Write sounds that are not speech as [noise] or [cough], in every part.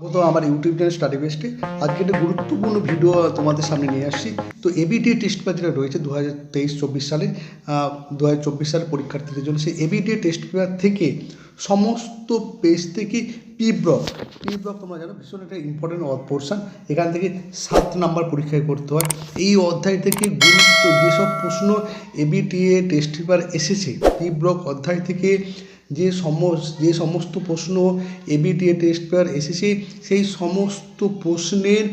তো আমার YouTube channel study বেস্টে আজকে একটা গুরুত্বপূর্ণ ভিডিও তোমাদের সামনে নিয়ে আসছি। তো এবিটি টেস্ট পেপার যেটা রয়েছে দু হাজার তেইশ চব্বিশ সালে দু হাজার চব্বিশ পরীক্ষার্থীদের জন্য, সেই এবিটি টেস্ট পেপার থেকে সমস্ত পেজ থেকে পি ব্লক পি ব্লক তোমরা জানো, ভীষণ একটা ইম্পর্টেন্ট পোর্শন এখান থেকে সাত নাম্বার পরীক্ষায় করতে হয়। এই অধ্যায় থেকে গুরুত্ব, যেসব প্রশ্ন এবিটিএ টেস্ট পেপার এসেছে পি ব্লক অধ্যায় থেকে যে সমস যে সমস্ত প্রশ্ন এবিটিএ টেস্ট পেপার এসেছে সেই সমস্ত প্রশ্নের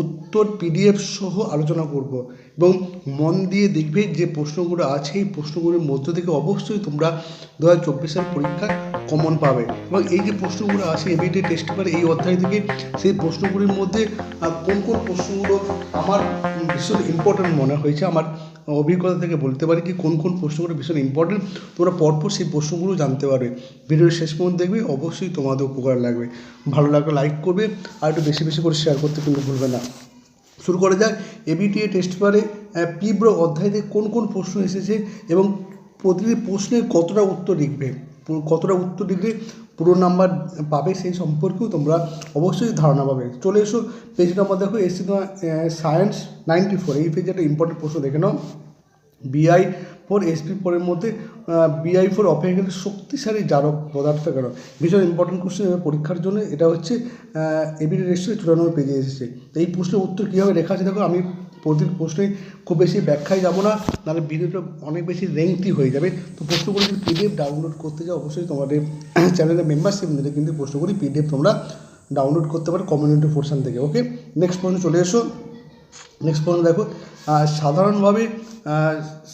উত্তর পিডিএফ সহ আলোচনা করব এবং মন দিয়ে দেখবে যে প্রশ্নগুলো আছে, এই প্রশ্নগুলোর মধ্য থেকে অবশ্যই তোমরা দু হাজার চব্বিশ সালের পরীক্ষায় কমন পাবে এবং এই যে প্রশ্নগুলো আছে এবিটিএ টেস্ট পেপার এই অধ্যায় থেকে, সেই প্রশ্নগুলির মধ্যে কোন কোন প্রশ্নগুলো আমার ভীষণ ইম্পর্ট্যান্ট মনে হয়েছে, আমার অভিজ্ঞতা থেকে বলতে পারি যে কোন কোন প্রশ্নগুলো ভীষণ ইম্পর্টেন্ট তোমরা পরপর সেই প্রশ্নগুলো জানতে পারবে। ভিডিওর শেষ পর্যন্ত দেখবে, অবশ্যই তোমাদের উপকার লাগবে। ভালো লাগলে লাইক করবে, আর একটু বেশি বেশি করে শেয়ার করতে কিন্তু ভুলবে না। শুরু করা যাক এবিটিএ টেস্ট পেপারে পিব্র অধ্যায় থেকে কোন কোন প্রশ্ন এসেছে এবং প্রতিটি প্রশ্নের কতটা উত্তর লিখবে? কতটা উত্তর লিখলে পুরো নাম্বার পাবে সেই সম্পর্কেও তোমরা অবশ্যই ধারণা পাবে। চলে এসো পেজ নাম্বার দেখো এসে সায়েন্স নাইনটি ফোর এই পেজে একটা ইম্পর্টেন্ট প্রশ্ন দেখে নাও। বিআই ফোর এসপি ফোরের মধ্যে বিআই ফোর অপেক্ষাকৃত শক্তিশালী জারক পদার্থ কেন? ভীষণ ইম্পর্টেন্ট কোশ্চেন পরীক্ষার জন্য এটা হচ্ছে এবিডি রেজিস্ট্রি চুরানব্বই পেজে এসেছে। এই প্রশ্নের উত্তর কীভাবে লেখা আছে দেখো, আমি প্রতিটি প্রশ্নে খুব বেশি ব্যাখ্যায় যাব না, নাহলে ভিডিওটা অনেক বেশি লেংথি হয়ে যাবে। তো প্রশ্নগুলি যদি পিডিএফ ডাউনলোড করতে যাও, অবশ্যই তোমাদের চ্যানেলের মেম্বারশিপ নিলে কিন্তু প্রশ্নগুলি পিডিএফ তোমরা ডাউনলোড করতে পারো কমিউনিটি পোর্শন থেকে ওকে নেক্সট প্রশ্ন চলে এসো। নেক্সট প্রশ্ন দেখো সাধারণভাবে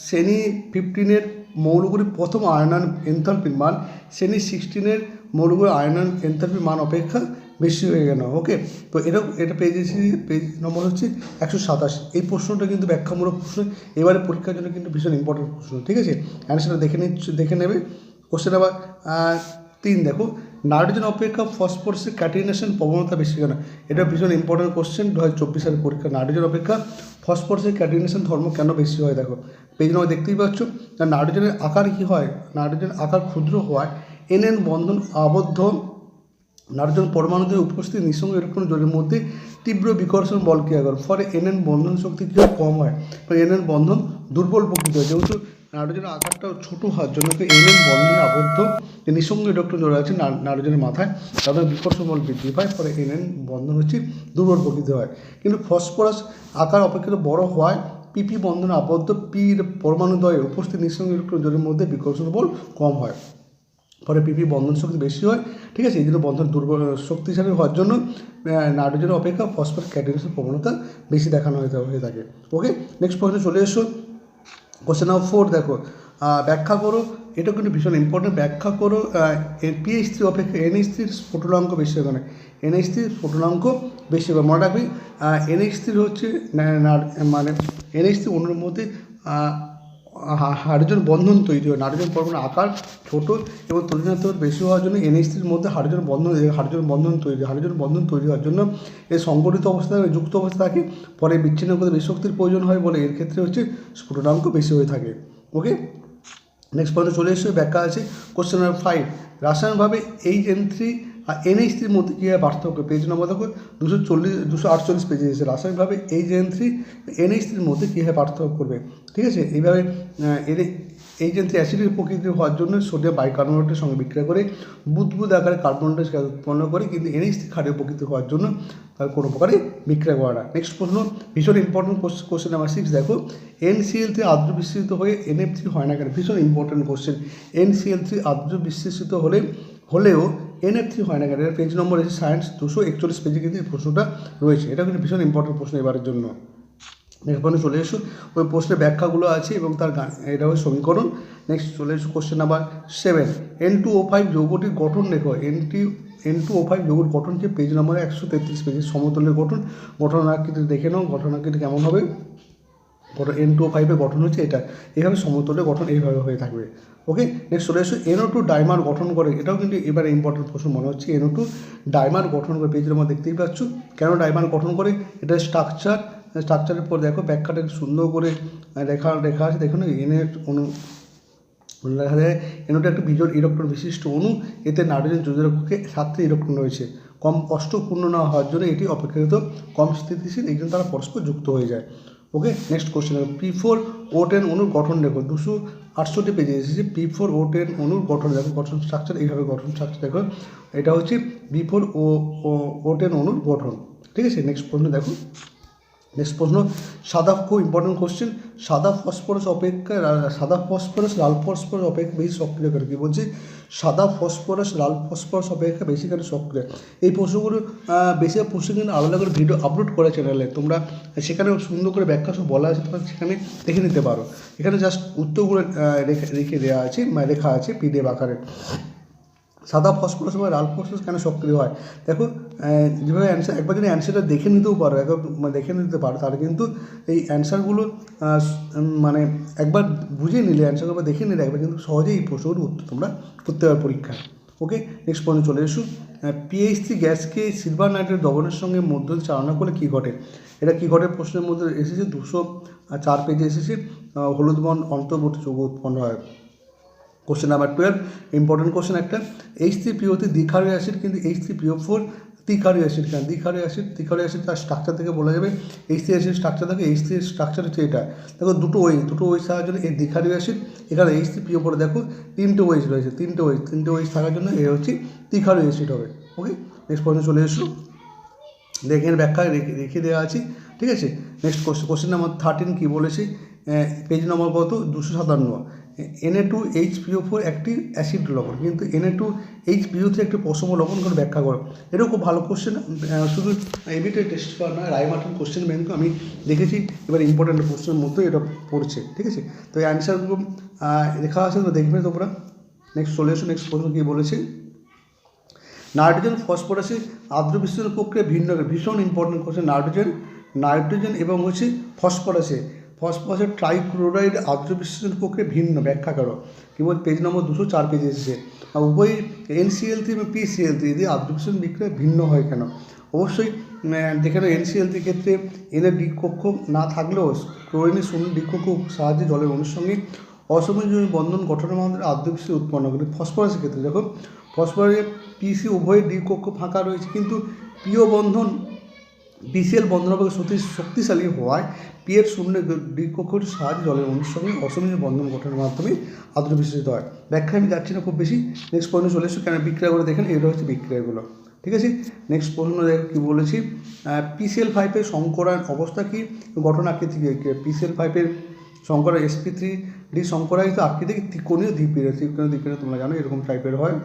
শ্রেণি ফিফটিনের মৌলগুলির প্রথম আয়নান এনথালপির মান, শ্রেণি সিক্সটিনের মৌলগুলির আয়নন এনথালপির মান অপেক্ষা বেশি হয়ে গেল। ওকে তো এটা এটা পেজ পেজ নম্বর হচ্ছে একশো সাতাশ। এই প্রশ্নটা কিন্তু ব্যাখ্যামূলক প্রশ্ন। এবারে পরীক্ষার জন্য কিন্তু ভীষণ ইম্পর্টেন্ট প্রশ্ন, ঠিক আছে? অ্যান্সারটা দেখে নিচ্ছ, দেখে নেবে। কোশ্চেন আবার তিন দেখো। নাইট্রোজেন অপেক্ষা ফসফরাসের ক্যাটিনেশন প্রবণতা বেশি কেন? এটা ভীষণ ইম্পর্টেন্ট কোশ্চেন দু হাজার চব্বিশ সালের পরীক্ষা, নাইট্রোজেন অপেক্ষা ফসফরাসের ক্যাটিনেশন ধর্ম কেন বেশি হয়? দেখো পেজ নম্বর দেখতেই পাচ্ছ। নাইট্রোজেনের আকার কী হয়? নাইট্রোজেন আকার ক্ষুদ্র হওয়ায় এনএন বন্ধন আবদ্ধ। নাইট্রোজেন পরমাণুদের উপস্থিত নিঃসঙ্গ ইলেকট্রন জোরের মধ্যে তীব্র বিকর্ষণ বল ক্রিয়া করে ফলে এনএন বন্ধন শক্তি কী কম হয়। ফলে এনএন বন্ধন দুর্বল প্রকৃতি হয়। যেহেতু নাইট্রোজেনের আকারটা ছোটো হওয়ার জন্য এনএন বন্ধনে আবদ্ধ। যে নিঃসঙ্গ ইলেকট্রন জোড়া আছে না- নাইট্রোজেনের মাথায়, তাদের বিকর্ষণ বল বৃদ্ধি পায়, ফলে এনএন বন্ধন হচ্ছে দুর্বল প্রকৃতি হয়। কিন্তু ফসফরাস আকার অপেক্ষিত বড় হওয়ায় পিপি বন্ধনে আবদ্ধ। পির পরমাণুদ্বয়ে উপস্থিত নিঃসঙ্গ ইলেকট্রন জোড়ের মধ্যে বিকর্ষণ বল কম হয়। ফলে পিপি বন্ধন শক্তি বেশি হয়, ঠিক আছে? এই জন্য বন্ধন দুর্বল শক্তিশালী হওয়ার জন্য নাইট্রোজেনের অপেক্ষা ফসফরাস ক্যাটালিসের প্রবণতা বেশি দেখানো হয়ে থাকে ওকে নেক্সট প্রশ্নে চলে এসো। কোশ্চেন নাম্বার ফোর দেখো। ব্যাখ্যা করো। এটা কিন্তু ভীষণ ইম্পর্টেন্ট ব্যাখ্যা করো। পিএইচ থ্রি অপেক্ষা এনএইচ থ্রির স্ফুটনাঙ্ক বেশি হবে না এনএইচ থ্রির স্ফুটনাঙ্ক বেশি হবে মনে রাখবি এনএইচ থ্রি হচ্ছে মানে এনএইচ থ্রি অন্যের মধ্যে হাইড্রোজেন বন্ধন তৈরি হয়। নাইট্রোজেন পরমাণুর আকার ছোট এবং তরিণাত্ম বেশি হওয়ার জন্য এনএইচটির মধ্যে হাইড্রোজেন বন্ধন হাইড্রোজেন বন্ধন তৈরি হাইড্রোজেন বন্ধন তৈরি হওয়ার জন্য এর সংগঠিত অবস্থায় যুক্ত অবস্থা থাকে। পরে বিচ্ছিন্ন করতে বেশি শক্তির প্রয়োজন হয় বলে এর ক্ষেত্রে হচ্ছে স্ফুটনাঙ্ক বেশি হয়ে থাকে। ওকে? নেক্সট পয়েন্টে চলে এসে ব্যাখ্যা আছে কোশ্চেন নাম্বার ফাইভ রাসায়নিকভাবে এইচ এন থ্রি আর এনএইচ থ্রির মধ্যে কী হয় পার্থক্য? পেজ নম্বর দেখো, দুশো চল্লিশ, দুশো আটচল্লিশ পেজে এসেছে। রাসায়নিকভাবে এইচ এন থ্রি এনএইচ থ্রির মধ্যে কী হয় পার্থক্য করবে? ঠিক আছে? এইভাবে এইচ এন থ্রি অ্যাসিডের প্রকৃতি হওয়ার জন্য সোডিয়াম বাইকার্বনেটের সঙ্গে বিক্রিয়া করে বুদবুদ আকারে কার্বন ডাই উৎপন্ন করে কিন্তু এনএইচ থ্রি ক্ষারীয় প্রকৃতি হওয়ার জন্য তার কোনো প্রকারে বিক্রিয়া করে না। নেক্সট প্রশ্ন, ভীষণ ইম্পর্টেন্ট কোশ্চেন নাম্বার সিক্স দেখো। এনসিএল থ্রি আদ্র বিস্তৃত হয়ে এনএফ থ্রি হয় না কেন? ভীষণ ইম্পর্টেন্ট কোশ্চেন এনসিএল থ্রি আদ্র বিস্তৃত হলে, হলেও এনএফ থ্রি হয় না কেন? এটা পেজ নম্বর এসে সায়েন্স দুশো একচল্লিশ পেজে কিন্তু এই প্রশ্নটা রয়েছে। এটা কিন্তু ভীষণ ইম্পর্টেন্ট প্রশ্ন এবারের জন্য। পয়েন্টে চলে এসো। ওই প্রশ্নের ব্যাখ্যাগুলো আছে এবং তার গান, এটা হচ্ছে সমীকরণ। নেক্সট চলে এসো question number seven N two O five যৌগটির গঠন লেখো। N T N two O five যৌগর গঠনকে পেজ নম্বর একশো তেত্রিশ পেজের সমতলের গঠন। গঠন আকৃতি দেখে নাও গঠন আকৃতি কেমন হবে? গঠন এন টু ও ফাইভের গঠন হচ্ছে এটা। এইভাবে সমতলের গঠন এইভাবে হয়ে থাকবে। ওকে নেক্সট চলে এসো এনও টু ডাইমার গঠন করে। এটাও কিন্তু এবারে ইম্পর্টেন্ট প্রশ্ন, মনে হচ্ছে এনও টু ডাইমার গঠন করে পেজের মধ্যে দেখতেই পাচ্ছ। কেন ডাইমার গঠন করে? এটা স্ট্রাকচার স্ট্রাকচারের পর দেখো, ব্যাখ্যাটা সুন্দর করে লেখা লেখা আছে। দেখুন এনের অনু দেখা যায় এনোটা একটা বিজোড় ইলেকট্রন বিশিষ্ট অণু। এতে নাইট্রোজেন যোজককে সাতটি ইলেকট্রন রয়েছে। কম কষ্টপূর্ণ না হওয়ার জন্য এটি অপেক্ষাকৃত কম স্থিতিশীল, এই জন্য তারা পরস্পর যুক্ত হয়ে যায়। Okay next question P four O ten অনুর গঠন দেখো দুশো আটষট্টি পেজে এসেছে পি ফোর ও টেন অনুর গঠন দেখো গঠন স্ট্রাকচার এইভাবে গঠন স্ট্রাকচার দেখো এটা হচ্ছে B four O O ten অনুর গঠন ঠিক আছে নেক্সট প্রশ্ন দেখো নেক্সট প্রশ্ন সাদা খুব ইম্পর্টেন্ট কোশ্চেন সাদা ফসফরাস অপেক্ষা সাদা ফসফরাস লাল ফসফরাস অপেক্ষা বেশি সক্রিয় করে কী বলছি? সাদা ফসফরাস লাল ফসফরাস অপেক্ষা বেশি করে সক্রিয়? এই প্রশ্নগুলো আহ, বেশি প্রশ্ন কিন্তু আলাদা করে ভিডিও আপলোড করে চ্যানেলে তোমরা সেখানে সুন্দর করে ব্যাখ্যা সব বলা আছে তোমরা সেখানে দেখে নিতে পারো। এখানে জাস্ট উত্তরগুলো রেখে রেখে দেওয়া আছে মানে লেখা আছে পিডিএফ আকারে। সাদা ফসফরাস বা লাল ফসফরাস কেন সক্রিয় হয়? দেখো যেভাবে অ্যান্সার একবার যদি অ্যান্সারটা দেখে নিতেও পারো, একবার মানে দেখে নিতে পারো, তাহলে কিন্তু এই অ্যান্সারগুলো মানে একবার বুঝে নিলে অ্যান্সারগুলো দেখে নিলে একবার কিন্তু সহজেই এই প্রশ্নগুলোর উত্তর তোমরা করতে পারো পরীক্ষায়। ওকে নেক্সট পয়েন্ট চলে এসো। পিএইচ থ্রি গ্যাসকে সিলভার নাইট্রেট দহনের সঙ্গে মধ্য চালনা করলে কী ঘটে? এটা কী ঘটে? প্রশ্নের মধ্যে এসেছে, দুশো চার পেজে এসেছে হলুদ বন অন্তর্বর্তী যৌগ উৎপন্ন হয়। Question number twelve important question একটা। এইচ থ্রি পিওতে দ্বিক্ষারী অ্যাসিড কিন্তু এইচ থ্রি পিও ফোর দ্বিক্ষারী অ্যাসিড কেন? দ্বিক্ষারী অ্যাসিড দ্বিক্ষারী অ্যাসিড তার স্ট্রাকচার থেকে বলা যাবে। এইচ থ্রি অ্যাসিড স্ট্রাকচার থাকে এইচ থ্রি স্ট্রাকচার হচ্ছে এটা। দেখো দুটো ওই দুটো ওই থাকার জন্য এই দ্বিক্ষারী অ্যাসিড এখানে এইচ থ্রি পিও ফোরে দেখো তিনটে ওয়েজ রয়েছে, তিনটে ওয়েজ তিনটে ওয়েজ থাকার জন্য এ হচ্ছে দ্বিক্ষারী অ্যাসিড হবে। ওকে নেক্সট পয়েন্টে চলে এসো। দেখেন ব্যাখ্যা, রেখে রেখে দেওয়া আছে। ঠিক আছে? Next question question number thirteen কী বলেছে? পেজ নম্বর কত? দুশো সাতান্ন। NA two H PO four একটি অ্যাসিড লবণ, কিন্তু NA two H PO three একটি পশম লবণ করে ব্যাখ্যা করো। এটাও খুব ভালো কোশ্চেন শুধু এবিটে টেস্ট করা নয় রায়মার্টিন কোশ্চেন ব্যাংক আমি দেখেছি, এবার ইম্পর্টেন্ট কোশ্চেনের মধ্যে এটা পড়ছে, ঠিক আছে? তো এই অ্যান্সারগুলো লেখা আছে তো দেখবে তোমরা। নেক্সট এসো নেক্সট প্রশ্ন কী বলেছে? নাইট্রোজেন ফসফরাসে আর্দ্র বিশ্লেষণ প্রক্রিয়া ভিন্ন, ভীষণ ইম্পর্টেন্ট কোশ্চেন নাইট্রোজেন নাইট্রোজেন এবং হচ্ছে ফসফরাসে ফসফরাসের ট্রাইক্লোরাইড আর্দ্র বিশ্লেষণ প্রক্রিয়া ভিন্ন, ব্যাখ্যা করো। কী বল পেজ নম্বর দুশো চার পেজে এসেছে। উভয় এনসিএল থ্রি এবং পিসিএল থ্রি এদের বিশ্লেষণ বিক্রিয়া ভিন্ন হয় কেন? অবশ্যই দেখে নাও এনসিএল থ্রির ক্ষেত্রে এদের ডিকক্ষ না থাকলেও ক্লোরিনের শূন্য ডিকক্ষ সাহায্যে জলের অনুসঙ্গে অসমজনীয় বন্ধন গঠনের মাধ্যমে আদ্যবিশ্বাস উৎপন্ন করে ফসফরাসের ক্ষেত্রে দেখো ফসফরাসে পিসি উভয় দ্বি কক্ষ ফাঁকা রয়েছে, কিন্তু প্রিয় বন্ধন বিসিএল বন্ধন অপেক্ষা শক্তি শক্তিশালী হওয়ায় পিয়ের শূন্য কক্ষটির সাহায্যে জলের সঙ্গে অসমীয় বন্ধন গঠনের মাধ্যমে আদ্র বিশেষিত হয়। ব্যাখ্যা আমি যাচ্ছি না খুব বেশি। নেক্সট পয়েন্টে চলে এসো কেন বিক্রিয়াগুলো দেখেন, এগুলো হচ্ছে বিক্রিয়াগুলো। ঠিক আছে? নেক্সট প্রশ্ন কী বলেছি? পিসিএল ফাইভের সংকরায়ন অবস্থা কি? গঠন আকৃতি পিসিএল ফাইভের শঙ্কর এসপি থ্রি ডি শঙ্করায়িত আকৃতি ত্রিকোণীয় দ্বীপের ত্রিকোণীয় দ্বীপের তোমরা জানো, এরকম টাইপের হয়।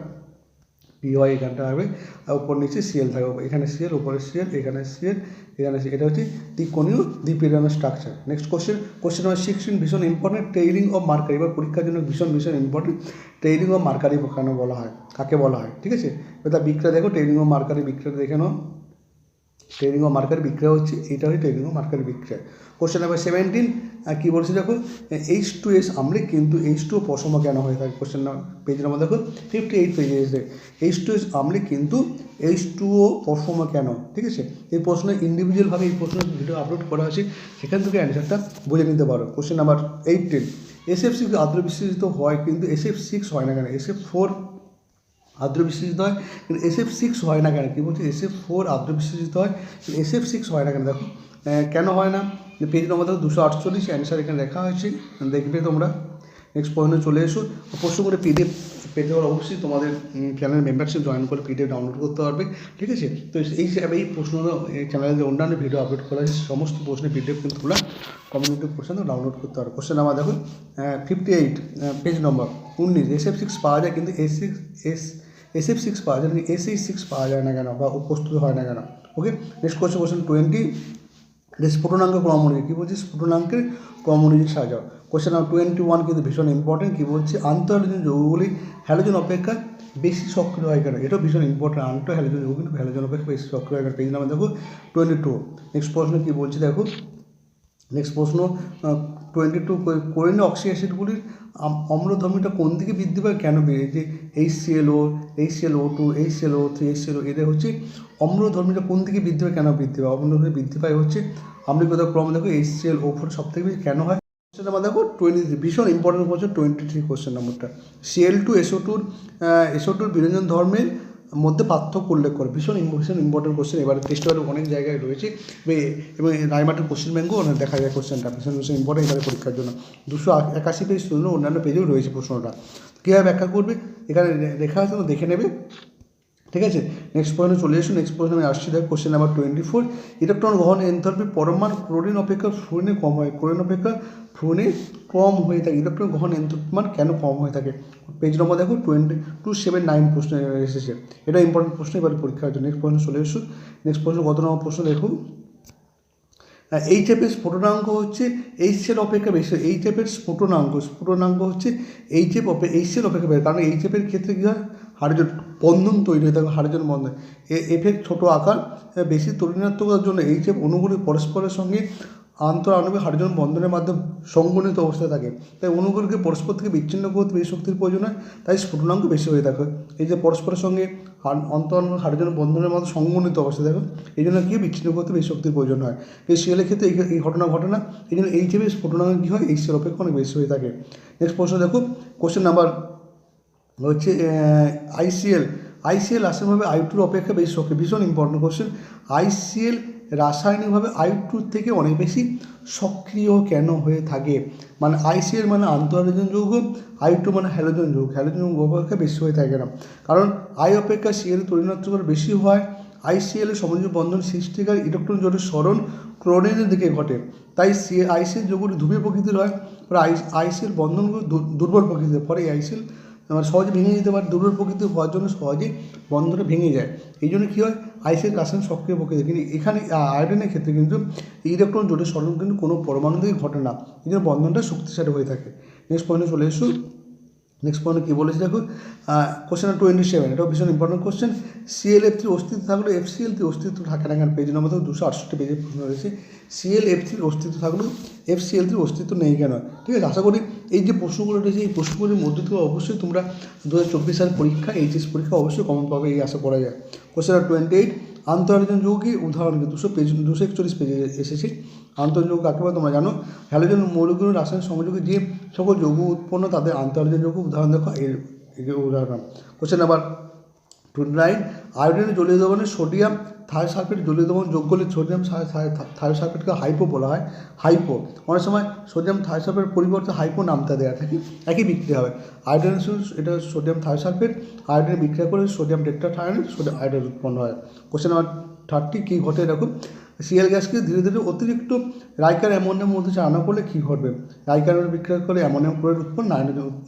পি হয় এখানটা হবে আর উপর নিচে সিএল থাকবে। এখানে সিএল উপরে সিএল এখানে সিএল এখানে এটা হচ্ছে ত্রিকোণীয় দ্বীপের structure next question question number sixteen ভীষণ ইম্পর্টেন্ট ট্রেইলিং অফ মার্কারি বা পরীক্ষার জন্য ভীষণ ভীষণ ইম্পর্টেন্ট ট্রেইলিং অফ মার্কারি কেন বলা হয়? কাকে বলা হয়? ঠিক আছে? এবার বিক্রিয়া দেখো ট্রেইলিং অফ মার্কারি বিক্রিয়া দেখে নাও। ট্রেনিং অফ মার্কারি বিক্রিয়া হচ্ছে এটা হচ্ছে ট্রেনিং ও মার্কারি বিক্রিয়া। কোশ্চেন নাম্বার সেভেন্টিন কী বলছে দেখো এইচ টু এস আমলে কিন্তু এইচ টু পশম কেন হয়ে? থাকে কোশ্চেন পেজ নাম্বার দেখো ফিফটি এইট পেজে এসে এইচ টু এস আমলে কিন্তু এইচ টু ও পশম কেন? ঠিক আছে? এই প্রশ্ন ইন্ডিভিজুয়ালভাবে এই প্রশ্নের ভিডিও আপলোড করা আছে সেখান থেকে অ্যান্সারটা বুঝে নিতে পারো। Question number eighteen S F six আদ্র বিশ্বজিত হয়, কিন্তু এস এফ সিক্স হয় না কেন? এস এফ ফোর আর্দ্র বিশ্বজিত হয়, কিন্তু এস এফ সিক্স হয় না কেন? কী বলছি? এস এফ ফোর আর্দ্র বিশ্বজিত হয়, কিন্তু এস এফ সিক্স হয় না কেন? দেখো কেন হয় না? পেজ নম্বর দেখো দুশো আটচল্লিশ অ্যান্সার এখানে লেখা হয়েছে, দেখবে তোমরা। নেক্সট পয়েন্টে চলে এসো। প্রশ্ন করে পিডিএফ পেতে হলে অবশ্যই তোমাদের চ্যানেল মেম্বারশিপ জয়েন করে পিডিএফ ডাউনলোড করতে পারবে, ঠিক আছে? তো এই এই প্রশ্নগুলো এই চ্যানেলে যে অন্যান্য ভিডিও আপলোড করা হয়েছে, সমস্ত প্রশ্নের পিডিএফ কিন্তু তোমরা কমিউনিটি কোশ্চেন ডাউনলোড করতে পারো কোশ্চেন নাম্বার দেখো ফিফটি এইট পেজ নম্বর উনিশ এস এফ সিক্স পাওয়া যায় কিন্তু S six S S F six পাওয়া যায় এস এইচ সিক্স পাওয়া যায় না কেন বা প্রস্তুত হয় না কেন? Okay next question question twenty স্ফুটনাঙ্ক অনুযায়ী কী বলছি স্ফুটনাঙ্কের ক্রম অনুযায়ী সাজাও কোশ্চেন নাম্বার টোয়েন্টি ওয়ান কিন্তু ভীষণ ইম্পর্টেন্ট কী বলছি? আন্তঃহ্যালোজেন যৌগগুলি হ্যালোজেন অপেক্ষা বেশি সক্রিয় হয় কেন? এটাও ভীষণ ইম্পর্টেন্ট আন্তঃ হ্যালোজেন যৌগ কিন্তু হ্যালোজেন অপেক্ষা বেশি সক্রিয় হয় কেন? পেজ নাম্বার দেখো টোয়েন্টি টু নেক্সট প্রশ্ন কী বলছি? দেখো নেক্সট প্রশ্ন টোয়েন্টি টু কোরিন অক্সি অ্যাসিডগুলির অম্লধর্মীটা কোন দিকে বৃদ্ধি পায়, কেন বেড়ে C L O H O two H C L O three H O এদের হচ্ছে অম্লধর্মীটা কোন দিকে বৃদ্ধি পায়, কেন বৃদ্ধি পায়? অম্লধর্মী বৃদ্ধি পায় হচ্ছে আম্লিকতা ক্রম। দেখো এইচ সিএল ও ফোর সব থেকে বেশি কেন হয়? কোশ্চেন নাম্বার দেখো টোয়েন্টি থ্রি ভীষণ important question twenty three question নাম্বারটা সিএল টু এসও টুর এসও টুর বিরঞ্জন ধর্মের মধ্যে পার্থক্য উল্লেখ করে। ভীষণ ভীষণ ইম্পর্টেন্ট কোশ্চেন এবারে টেস্ট অনেক জায়গায় রয়েছে। এবং- রায়মাটের কোশ্চেন ব্যাঙ্কও অনেক দেখা যায় কোশ্চেনটা ভীষণ ভীষণ ইম্পর্টেন্ট এবারে পরীক্ষার জন্য। দুশো একাশি পেজ শুধু অন্যান্য পেজেও রয়েছে প্রশ্নটা। কীভাবে ব্যাখ্যা করবে? এখানে লেখা আছে দেখে নেবে। ঠিক আছে? নেক্সট পয়েন্টে চলে এসো নেক্সট পয়েন্ট আমি আসছি, দেখ question number twenty four electron গ্রহণ এনথালপি পরমাণু ক্লোরিন অপেক্ষা ফ্লুরিনে কম হয়, ক্লোরিন অপেক্ষা ফ্লুরিনে কম হয়ে থাকে। ইলেকট্রন গ্রহণ এনথালপি মান কেন কম হয়ে থাকে? পেজ নম্বর দেখো টোয়েন্টি টু সেভেন নাইন প্রশ্ন এসেছে। এটা ইম্পর্টেন্ট প্রশ্ন, এবার পরীক্ষার জন্য নেক্সট প্রশ্ন চলে এসো। নেক্সট প্রশ্ন কত নম্বর প্রশ্ন দেখো? এইচ এফের স্ফুটনাঙ্ক হচ্ছে এইচ এর অপেক্ষা বেশি। এইচ এফের স্ফুটনাঙ্ক স্ফুটনাঙ্ক হচ্ছে এইচ এফ অপে এইচ এর অপেক্ষা বেশি। কারণ এইচ এফের ক্ষেত্রে কী হয়? হাইড্রোজেন বন্ধন তৈরি হয়ে থাকে হাইড্রোজেন বন্ধন এ এফেক্ট ছোটো আকার বেশি তরিণাত্মকতার জন্য এইচ এফ অণুগুলি পরস্পরের সঙ্গে আন্তর আণবিক হাইড্রোজেন বন্ধনের মাধ্যমে সংগঠিত অবস্থায় থাকে। তাই অণুগুলিকে পরস্পর থেকে বিচ্ছিন্ন করতে বেশি শক্তির প্রয়োজন হয়, তাই স্ফুটনাঙ্ক বেশি হয়ে থাকে। এই যে পরস্পরের সঙ্গে অন্তর হাইড্রোজেন বন্ধনের মাধ্যমে সংগঠিত অবস্থায় দেখো, এই জন্য কি বিচ্ছিন্ন করতে বেশি শক্তির প্রয়োজন হয়। এই সিএলের ক্ষেত্রে এই ঘটনা ঘটে না, এই জন্য এইচ এফ স্ফুটনাঙ্ক কী হয়, এই এর অপেক্ষা অনেক বেশি হয়ে থাকে। নেক্সট প্রশ্ন দেখো কোশ্চেন নাম্বার হচ্ছে আইসিএল আইসিএল রাসায়নিকভাবে আই টুর অপেক্ষা বেশি সক্রিয় ভীষণ ইম্পর্টেন্ট কোশ্চেন আইসিএল রাসায়নিকভাবে আই টুর থেকে অনেক বেশি সক্রিয় কেন হয়ে থাকে? মানে আইসিএল মানে আন্তঃহাইড্রোজেন যৌগ, আই টু মানে হ্যালোজেন যৌগ। হ্যালোজেন যৌগ অপেক্ষা বেশি হয়ে থাকে না। কারণ আই অপেক্ষা সিএল তরিণাত্মকতা বেশি হয়। আইসিএল এর সমযোজী বন্ধন সৃষ্টিকার ইলেকট্রন জোটের স্মরণ ক্লোরিনের দিকে ঘটে। তাই সি আইসিএল যৌগটি ধ্রুবীয় প্রকৃতির হয়। আই আইসিএল বন্ধনগুলো দুর্বল প্রকৃতির পরে আইসিএল সহজে ভেঙে যেতে পারে, দুর্বল প্রকৃতি হওয়ার জন্য সহজেই বন্ধনটা ভেঙে যায়। এই জন্য কী হয়? আইসিএল রাসায়নিক সক্রিয় প্রকৃতি কিন্তু এখানে আয়োডিনের ক্ষেত্রে কিন্তু ইলেকট্রন জোটের স্মরণ কিন্তু কোনো পরমাণু থেকে ঘটে না। এই জন্য বন্ধনটা শক্তিশালী হয়ে থাকে। নেক্সট পয়েন্টে চলে এসো। নেক্সট পয়েন্টে কী বলেছে? দেখো কোশ্চেন টোয়েন্টি সেভেন এটাও ভীষণ ইম্পর্টেন্ট কোশ্চেন সিএল এফ থ্রির অস্তিত্ব থাকলেও এফ সিএল থ্রির অস্তিত্ব থাকে না কেন? পেজ নম্বর দুশো আটষট্টি পেজে প্রশ্ন রয়েছে। সিএল এফ থ্রির অস্তিত্ব থাকলেও এফ সিএল থ্রির অস্তিত্ব নেই কেন? ঠিক আছে, আশা করি এই যে প্রশ্নগুলো রয়েছে এই প্রশ্নগুলির মধ্যে থেকে অবশ্যই তোমরা দু হাজার চব্বিশ সাল পরীক্ষা, এইচএস পরীক্ষা অবশ্যই কমন পাবে, এই আশা করা যায়। কোশ্চেন টোয়েন্টি এইট আন্তর্জন যৌগী উদাহরণ কি? দুশো পেজ, দুশো একচল্লিশ পেজে এসেছে। আন্তর্যৌগ কাকে তোমরা জানো? হ্যালোজন মৌলগুলো রাসায়নিক সংযোগে যে সকল যৌগ উৎপন্ন, তাদের আন্তর্জন যৌগ উদাহরণ দেখো, এর উদাহরণ। কোশ্চেন নাম্বার টোয়েন্টি নাইন আয়োডিনের জলীয় দ্রবণে সোডিয়াম থায়োসালফেট জলীয় দ্রবণ যোগ করলে সোডিয়াম থায়োসালফেটকে হাইপো বলা হয়। হাইপো। অনেক সময় সোডিয়াম থায়োসালফেটের পরিবর্তে হাইপো নামটা দেওয়া থাকে। একই বিক্রিয়া হবে আয়োডিনের এটা সোডিয়াম থায়োসালফেট আয়োডিনের বিক্রিয়া করে সোডিয়াম টেট্রাথায়োনাইড সোডিয়াম আয়োডিন উৎপন্ন হয়। কোশ্চেন নাম্বার থার্টি কী ঘটে? এরকম সিএল গ্যাসকে ধীরে ধীরে অতিরিক্ত রাইকার অ্যামোনিয়ামের মধ্যে চালনা করলে কী ঘটবে? রাইকারের বিক্রিয়া করে অ্যামোনিয়াম ক্লোরাইড উৎপন্ন,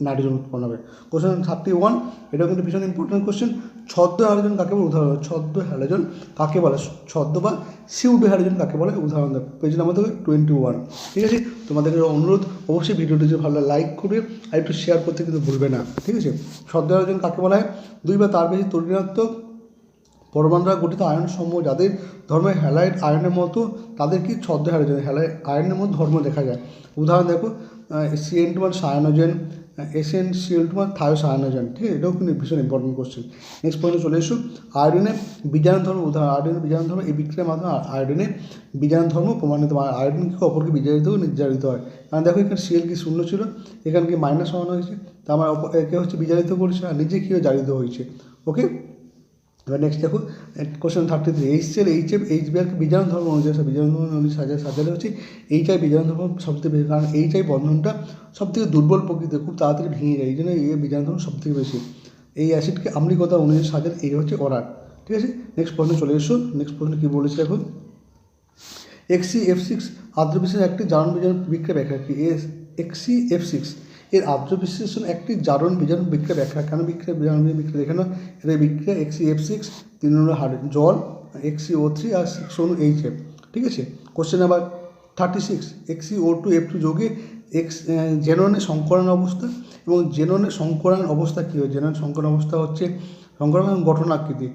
নাইট্রোজেন উৎপন্ন হবে। কোশ্চেন থার্টি ওয়ান এটা কিন্তু ভীষণ ইম্পর্টেন্ট কোশ্চেন ছদ্ম হ্যালোজেন কাকে বলে? উদাহরণ, ছদ্ম হ্যালোজেন কাকে বলে? ছদ্ম বা সিউডো হ্যালোজেন কাকে বলে? উদাহরণ দেবে পেজ নাম্বার থেকে টোয়েন্টি ওয়ান ঠিক আছে? তোমাদের অনুরোধ, অবশ্যই ভিডিওটি যদি ভালো লাইক করবে আর একটু শেয়ার করতে কিন্তু ভুলবে না। ঠিক আছে? ছদ্ম হ্যালোজেন কাকে বলা হয়? দুই বা তার বেশি তরিণাত্মক পরমাণুরা গঠিত আয়ন সমূহ যাদের ধর্মে হ্যালাইড আয়নের মতো, তাদের কি ছদ্ম হ্যালোজেন হ্যালাইড আয়নের মতো ধর্ম দেখা যায়। উদাহরণ দেখো সিএন টু মান সায়ানোজেন এসএন সিএল টু মান থায়োসায়ানোজেন ঠিক আছে? এটাও কিন্তু ভীষণ ইম্পর্টেন্ট কোশ্চেন নেক্সট পয়েন্টে চলে এসো। আয়োডিনের বিজারণ ধর্ম, উদাহরণ আয়োডিনের বিজারণ ধর্ম, এই বিক্রিয়ার মাধ্যমে আয়োডিনের বিজারণ ধর্ম প্রমাণিত হয়। আয়োডিন কি অপরকে বিজারিত ও নির্যারিত হয়। কারণ দেখো, এখানে সিএল কি শূন্য ছিল? এখানে কি মাইনাস ওয়ান হয়েছে? তা আমার অপর- একে হচ্ছে বিজারিত করেছে, আর নিজে কীও জারিত হয়েছে? ওকে এবার নেক্সট দেখো question thirty three F H বিআরকে বিজারণ ধর্ম অনুযায়ী বিজারণ ধর্ম অনুযায়ী সাজা সাজালে হচ্ছে এইচ আই বিজারণ ধর্ম সবথেকে বেশি, কারণ এইচ আই বন্ধনটা সবথেকে দুর্বল প্রকৃতি খুব তাড়াতাড়ি ভেঙে যায়, এই জন্য এই বিজারণ ধর্ম সবথেকে বেশি। এই অ্যাসিডকে আম্লিকতা অনুযায়ী সাজার এই হচ্ছে অরার ঠিক আছে? নেক্সট প্রশ্ন চলে এসো নেক্সট প্রশ্ন কী বলেছে এখন এক্সি এফ সিক্স আর্দ্র বিশ্লেষণ একটি জারণ বিজারণ বিক্রিয়া ব্যাখ্যা কি? এস এক্সি এফ সিক্স এর আর্দ্র বিশ্লেষণ একটি জারণ বিজারণ বিক্রিয়া ব্যাখ্যা। কেন বিক্রিয়া জারণ বিক্রিয়া দেখানো? এটা বিক্রিয়া এক্সি এফ সিক্স তিন নম্বর হার জল এক্সি ও থ্রি আর সিক্স অনু এইচ এফ ঠিক আছে? Question number thirty six XE O two F two যোগে এক্স জেননের সংকরণ অবস্থা এবং জেননের সংকরণ অবস্থা কী হয়? জেনন সংকরণ অবস্থা হচ্ছে সংকরণ গঠন আকৃতি।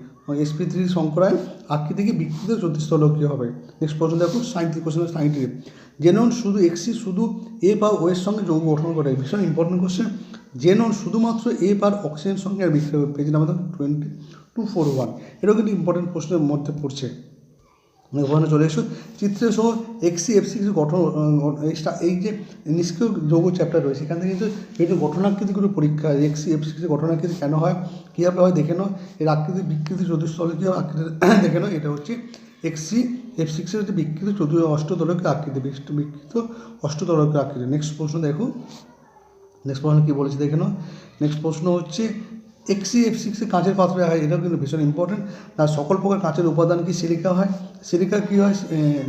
এসপি থ্রি সংকরায়ন আকৃতিকে বিকৃত জ্যোতিস্থলকীয় হবে। নেক্সট প্রশ্ন দেখো সাইন্টি কোশ্চেন সাইন্টিফিক জেনন শুধু এক্সি শুধু এ বা ও এর সঙ্গে যৌগ গঠন করে। ভীষণ ইম্পর্টেন্ট কোশ্চেন জেনন শুধুমাত্র এ পার অক্সিজেন সঙ্গে আর হবে page number twenty two four one এটাও কিন্তু ইম্পর্টেন্ট প্রশ্নের মধ্যে পড়ছে। ওখানে চলে এসো। চিত্রে সহ এক্সি এফ সিক্স গঠন এই যে নিষ্ক্রিয় যৌগ চ্যাপ্টার রয়েছে, এখান থেকে কিন্তু বিভিন্ন গঠনাকৃতিগুলো পরীক্ষা এক্সি এফ সিক্সের গঠনাকৃতি কেন হয়, কীভাবে হয়, দেখে নাও। এর আকৃতি বিকৃতি চতুস্থলে কী হয় আকৃতি, [coughs] দেখে নাও। এটা হচ্ছে এক্সি এফ সিক্সের হচ্ছে বিকৃত চতুর্থ অষ্টতলকের আকৃতি, বিকৃত অষ্টতলকের আকৃতি। নেক্সট প্রশ্ন দেখো। নেক্সট প্রশ্ন কী বলেছে দেখে নাও। নেক্সট প্রশ্ন হচ্ছে এক্সি এফ সিক্সে কাঁচের পাত্রে হয়, এটাও কিন্তু ভীষণ ইম্পর্টেন্ট তার সকল প্রকার কাঁচের উপাদান কি সিলিকা হয়? সিলিকা কী হয়?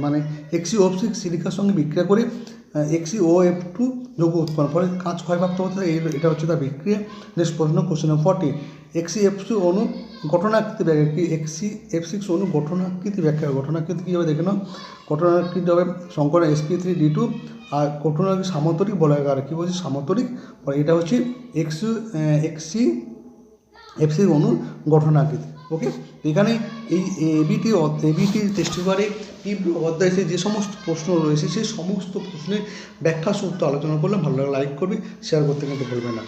মানে এক্সি ও সিক্স সিলিকার সঙ্গে বিক্রিয়া করে এক্সি ও এফ টু যোগ উৎপন্ন। ফলে কাঁচ ক্ষয়প্রাপ্ত হতে এটা হচ্ছে তার বিক্রিয়া। নেক্সট প্রশ্ন question forty XE F two অণু গঠনাকৃতি ব্যাখ্যা, কি এক্সি এফ সিক্স অণু গঠনাকৃতি ব্যাখ্যা, গঠনাকৃতি কী হবে দেখে নাও? গঠনাকৃতি হবে সংকর এসপি থ্রি ডি টু আর গঠনাকৃতি সামান্তরিক বলাকার কী বলছে? সামান্তরিক এটা হচ্ছে এক্সি এক্সি এফসি অণুর গঠনাকৃতি। ওকে এখানে এই এবিটি এবিটি টেস্ট পেপারে এই অধ্যায়ে যে সমস্ত প্রশ্ন রয়েছে সেই সমস্ত প্রশ্নের ব্যাখ্যা সূত্র আলোচনা করলে ভালো লাগে লাইক করবে শেয়ার করতে কিন্তু ভুলবে না।